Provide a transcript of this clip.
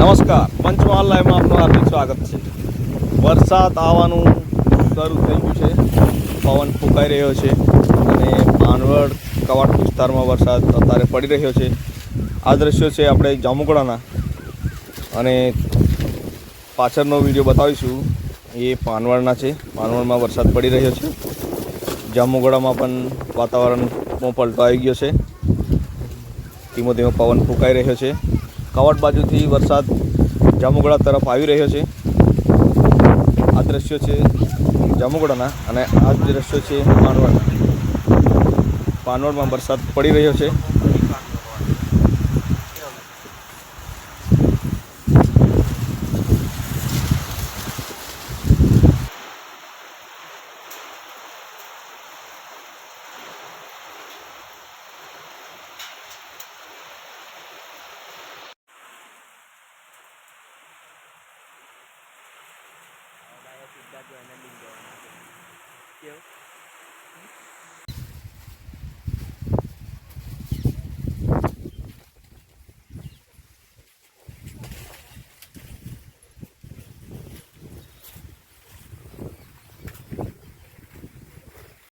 નમસ્કાર. પંચમહાલ લાઈવમાં આપનું હાર્દિક સ્વાગત છે. વરસાદ આવવાનું શરૂ થઈ ગયું છે. પવન ફૂંકાઈ રહ્યો છે અને પાનવડ કવાટ વિસ્તારમાં વરસાદ અત્યારે પડી રહ્યો છે. આ દ્રશ્યો છે આપણે જામુકડાના. અને પાછળનો વીડિયો બતાવીશું. એ પાનવડના છે. પાનવડમાં વરસાદ પડી રહ્યો છે. જામુગડામાં પણ વાતાવરણમાં પલટો આવી ગયો છે. ધીમો ધીમો પવન ફૂંકાઈ રહ્યો છે. કવાટ બાજુથી વરસાદ જામુગડા તરફ આવી રહ્યો છે. આ દ્રશ્યો છે જામુગડાના અને આ દ્રશ્યો છે પાનવડ. પાનવડમાં વરસાદ પડી રહ્યો છે. કેવું?